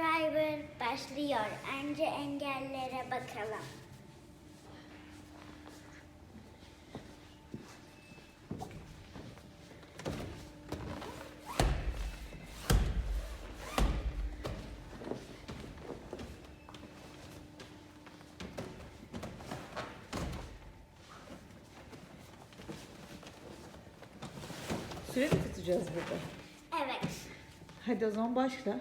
Survivor başlıyor. Önce engellere bakalım. Süre mi tutacağız burada? Evet. Hadi o zaman başla.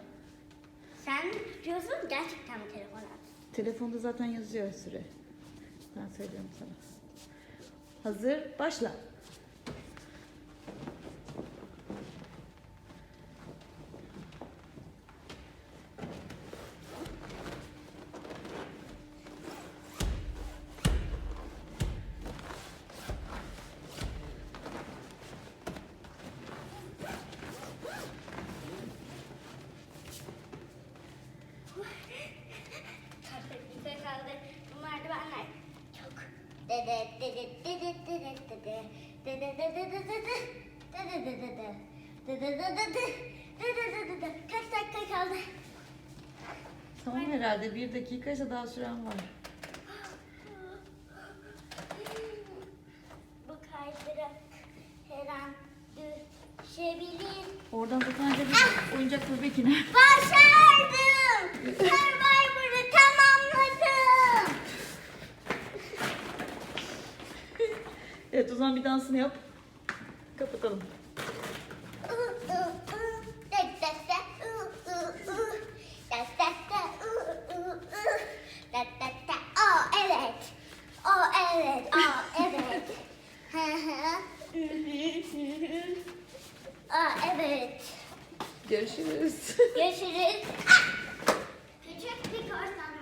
Sen diyorsun gerçekten mi telefon at? Telefonda zaten yazıyor süre. Ben söylüyorum sana. Hazır, başla. Kaç dakika kaldı? Tamam herhalde bir dakika ise daha süren var. Bu kaydırak her an düşebilir. Oradan tutunca bir oyuncak bebek iner. Başardım! Survivor'ı tamamladım! Evet o zaman bir dansını yap. Kapatalım. Evet. Görüşürüz. Görüşürüz. Küçük bir korsan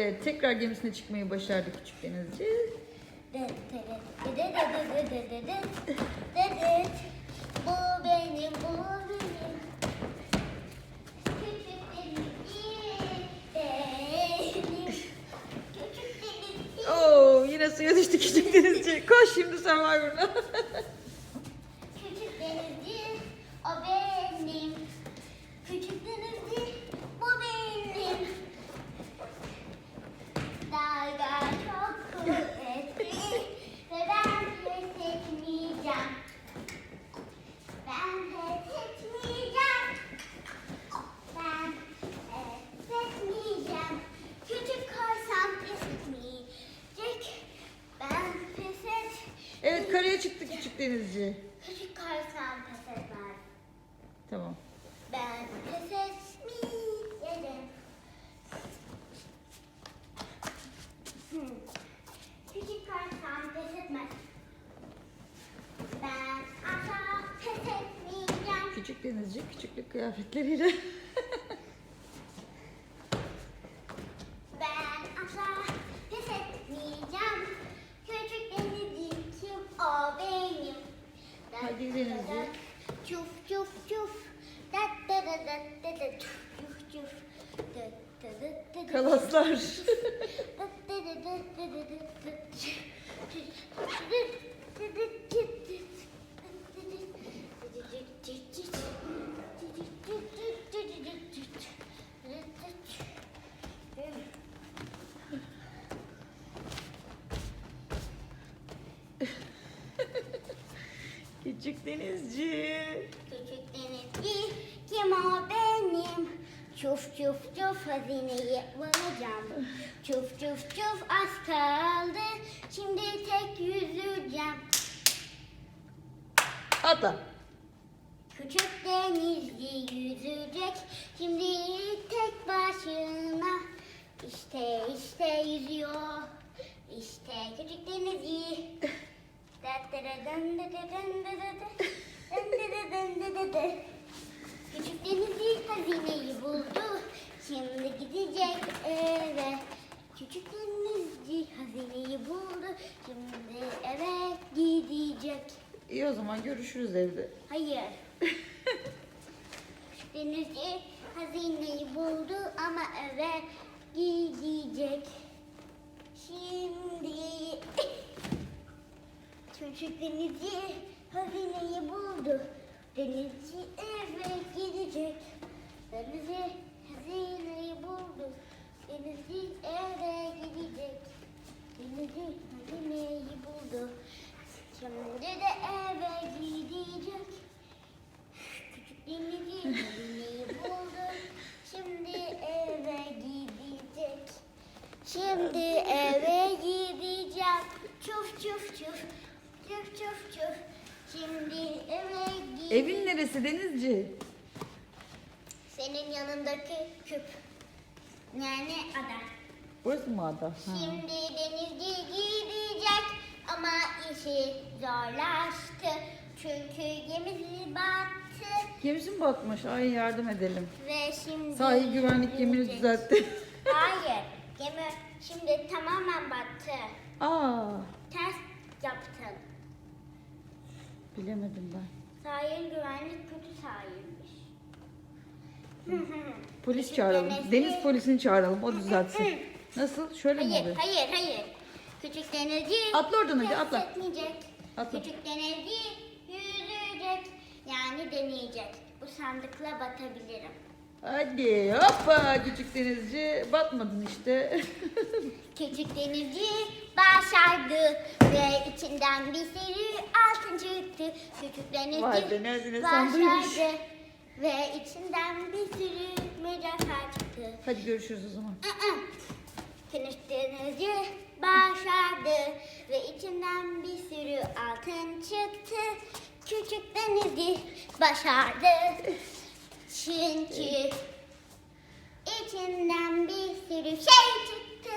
Evet tekrar gemisine çıkmayı başardı küçük denizci. Bu benim, bu benim. Küçük denizci benim. Küçük denizci. Oo yine suya düştü küçük denizci. Koş şimdi Survivor'ına. Küçük denizci, o benim. Küçük denizci, bu benim. Dalga çok kuvvetli ve ben pes etmeyeceğim. Ben pes etmeyeceğim. Ben pes etmeyeceğim. Küçük korsan pes etmeyecek. Ben pes et. Evet karaya çıktı küçük denizci. Küçük korsan pes etmez. Tamam. Ben pes etmeyeceğim. Hmm. Küçük korsan pes etmez. Ben asla pes etmeyeceğim. Küçük denizci küçüklük kıyafetleriyle. Ben asla pes etmeyeceğim. Küçük denizci kim? O benim. Hadi denizci. Çuf çuf çuf. Dat da da da da da çuf çuf çuf. Dat da da da da. Kalaslar. küçük denizci. Küçük denizci kim o benim? Çuf çuf çuf hazineyi bulacağım. Çuf çuf çuf az kaldı. Şimdi tek yüzeceğim. Atla. Küçük denizci yüzecek. Şimdi tek başına. İşte işte yüzüyor. İşte küçük denizci. Küçük denizci hazineyi buldu. Şimdi gidecek eve. Küçük denizci hazineyi buldu. Şimdi eve İyi o zaman görüşürüz evde. Hayır. Denizci hazineyi buldu ama eve gidecek. Şimdi çocuk denizci hazineyi buldu. Denizci eve gidecek. Denizci hazineyi buldu. Denizci eve gidecek. Denizci hazineyi buldu. Şimdi de eve gidecek. Küçük denizci hazineyi buldu. Şimdi eve gidecek. Şimdi eve gideceğim. Çuf çuf çuf. Çuf çuf çuf. Şimdi eve gideceğim. Evin neresi Denizci? Senin yanındaki küp. Yani ada. Burası mı ada? Ha. Şimdi denizci gidecek ama işi zorlaştı. Çünkü gemisi battı Gemisi mi batmış? Ay yardım edelim. ve şimdi... Sahil güvenlik gemini düzeltti. Hayır, gemi şimdi tamamen battı. Aa, Ters yaptın. bilemedim ben. Sahil güvenlik kötü sahilmiş. Polis çağıralım. Deniz polisini çağıralım. O düzeltsin. Nasıl? Şöyle mi Hayır, oluyor? hayır, hayır. Küçük denizci Atla oradan hadi, atla. ters etmeyecek. Atla. Küçük denizci yüzecek. Yani deneyecek. Bu sandıkla batabilirim. Hadi hoppa küçük denizci. Batmadın işte. Küçük denizci başardı ve içinden bir sürü altın çıktı. Küçük denizci Vay be, sandıymış. başardı ve içinden bir sürü mücevher çıktı. Hadi görüşürüz o zaman. Denizci başardı ve içinden bir sürü altın çıktı. Küçük denizci başardı. Çünkü içinden bir sürü şey çıktı.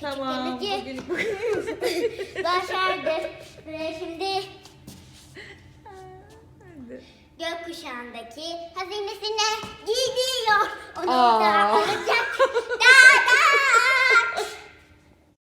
Tamam. Bugün bu Başardı. Ve şimdi gökkuşağındaki hazinesine gidiyor. Onu da alacak. Da